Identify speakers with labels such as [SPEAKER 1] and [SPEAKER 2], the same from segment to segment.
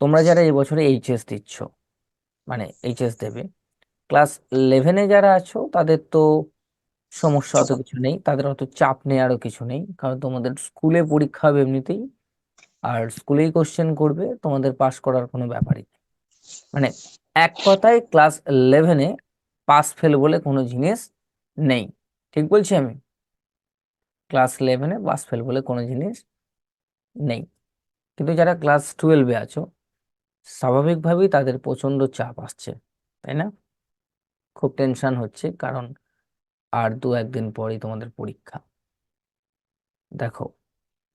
[SPEAKER 1] তোমরা যারা এই বছরে এইচএস দিচ্ছ মানে এইচএস দেবে ক্লাস ইলেভেনে যারা আছো, তাদের তো সমস্যা অত কিছু নেই, তাদের অত চাপ নেওয়ারও কিছু নেই, কারণ তোমাদের স্কুলে পরীক্ষা হবে এমনিতেই, আর স্কুলেই কোশ্চেন করবে, তোমাদের পাস করার কোনো ব্যাপারই মানে এক কথায় ক্লাস ইলেভেনে পাস ফেল বলে কোনো জিনিস নেই, ঠিক বলছি আমি? ক্লাস ইলেভেনে পাস ফেল বলে কোনো জিনিস নেই। কিন্তু যারা ক্লাস টুয়েলভে আছো স্বাভাবিকভাবেই তাদের প্রচণ্ড চাপ আসছে, তাই না? খুব টেনশন হচ্ছে, কারণ আর দু একদিন পরেই তোমাদের পরীক্ষা। দেখো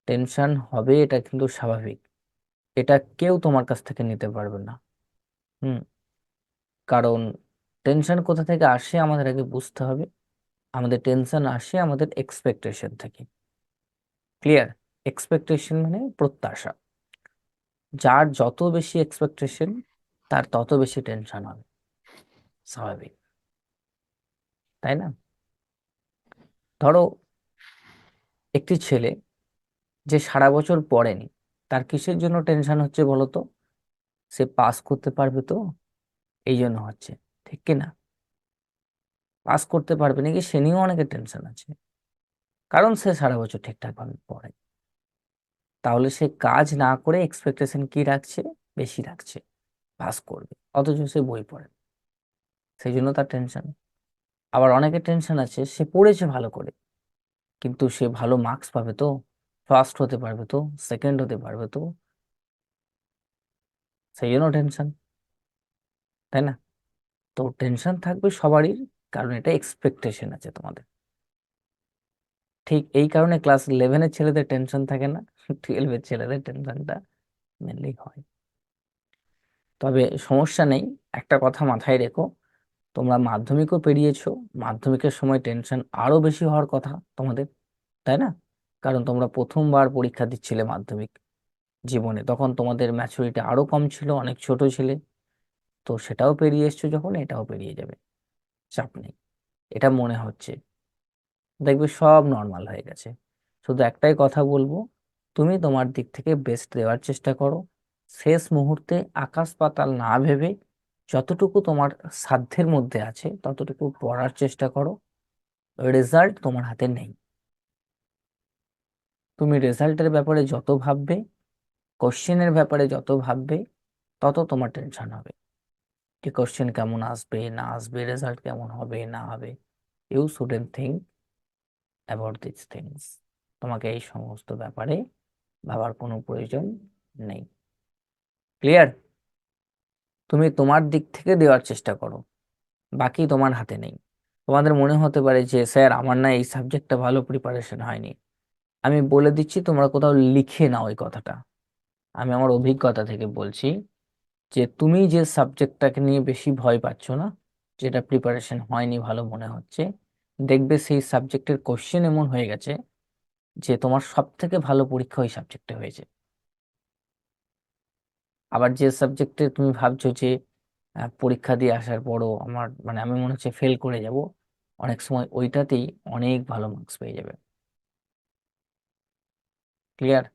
[SPEAKER 1] টেনশন হবে এটা কিন্তু স্বাভাবিক। এটা কেউ তোমার কাছ থেকে নিতে পারবে না। হুম, কারণ টেনশন কোথা থেকে আসে আমাদের আগে বুঝতে হবে। আমাদের টেনশন আসে আমাদের এক্সপেকটেশন থেকে। ক্লিয়ার এক্সপেকটেশন মানে প্রত্যাশা। যার যত বেশি এক্সপেকটেশন তার তত বেশি টেনশন হবে। স্বাভাবিক। তাই না? ধরো, একটি ছেলে যে সারা বছর পড়েনি, তার কিসের জন্য টেনশন হচ্ছে বলতো সে পাস করতে পারবে তো? এই জন্য হচ্ছে। ঠিক কি না? পাস করতে পারবে নাকি? সে নিয়েও অনেকের টেনশন আছে। কারণ সে সারা বছর ঠিকঠাক ভাবে পড়ে। তাহলে সে কাজ না করে এক্সপেকটেশন কি রাখছে? বেশি রাখছে। পাস করবে। অথচ সে বই পড়ে সেই জন্য তার টেনশন আবার অনেকের টেনশন আছে, সে পড়েছে ভালো করে। কিন্তু সে ভালো মার্কস পাবে তো? ফার্স্ট হতে পারবে তো? সেকেন্ড হতে পারবে তো? সেই জন্য টেনশন তাই না? তো টেনশন থাকবে সবারই, কারণ এটা এক্সপেকটেশন আছে তোমাদের। ঠিক এই কারণে ক্লাস ইলেভেনের ছেলেদের টেনশন থাকে না টুয়েলভের ছেলেদের টেনশনটা মেনলি হয়। তবে সমস্যা নেই, একটা কথা মাথায় রেখো, তোমরা মাধ্যমিকও পেরিয়েছো, মাধ্যমিকের সময় টেনশন আরও বেশি হওয়ার কথা তোমাদের, তাই না? কারণ তোমরা প্রথমবার পরীক্ষা দিচ্ছিলে মাধ্যমিক জীবনে, তখন তোমাদের ম্যাচুরিটি আরও কম ছিল, অনেক ছোট ছিলে। তো সেটাও পেরিয়ে এসছো যখন, এটাও পেরিয়ে যাবে, চাপ নেই। এটা মনে হচ্ছে। দেখবে সব নর্মাল হয়ে গেছে। শুধু একটাই কথা বলব, তুমি তোমার দিক থেকে বেস্ট দেওয়ার চেষ্টা করো। শেষ মুহূর্তে আকাশ পাতাল না ভেবে যতটুকু তোমার সাধ্যের মধ্যে আছে, ততটুকু পড়ার চেষ্টা করো। রেজাল্ট তোমার হাতে নেই। তুমি রেজাল্টের ব্যাপারে যত ভাববে কোশ্চেনের ব্যাপারে যত ভাববে, তত তোমার টেনশন হবে। যে কোশ্চেন কেমন আসবে, না আসবে রেজাল্ট কেমন হবে, না হবে you shouldn't think about this things তোমাকে এই সমস্ত ব্যাপারে ভাবার কোনো প্রয়োজন নেই। ক্লিয়ার তুমি তোমার দিক থেকে দেওয়ার চেষ্টা করো। বাকি তোমার হাতে নেই। তোমাদের মনে হতে পারে যে, স্যার, আমার না এই সাবজেক্টটা ভালো প্রিপারেশন হয়নি। আমি বলে দিচ্ছি, তোমরা কোথাও লিখে নাও ওই কথাটা। আমি আমার অভিজ্ঞতা থেকে বলছি যে, তুমি যে সাবজেক্টটাকে নিয়ে বেশি ভয় পাচ্ছ না, যেটা প্রিপারেশন হয়নি ভালো মনে হচ্ছে দেখবে সেই সাবজেক্টের কোশ্চেন এমন হয়ে গেছে যে তোমার সব থেকে ভালো পরীক্ষা ওই সাবজেক্টে হয়েছে। আবার যে সাবজেক্টে তুমি ভাবছ যে পরীক্ষা দিয়ে আসার পরও আমার মানে আমি মনে হচ্ছে ফেল করে যাব, অনেক সময় ওইটাতেই অনেক ভালো মার্কস পেয়ে যাবে। ক্লিয়ার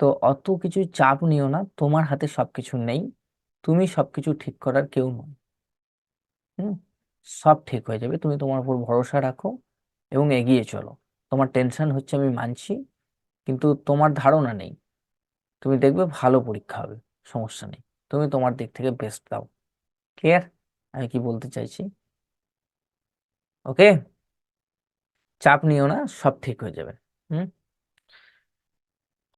[SPEAKER 1] তো অত কিছু চাপ নিও না, তোমার হাতে সবকিছু নেই, তুমি সবকিছু ঠিক করার কেউ নয়। সব ঠিক হয়ে যাবে। তুমি তোমার উপর ভরসা রাখো এবং এগিয়ে চলো। তোমার টেনশন হচ্ছে আমি মানছি, কিন্তু তোমার ধারণা নেই। তুমি দেখবে ভালো পরীক্ষা হবে, সমস্যা নেই। তুমি তোমার দিক থেকে বেস্ট দাও। ক্লিয়ার আমি কি বলতে চাইছি? ওকে চাপ নিও না, সব ঠিক হয়ে যাবে। হুম?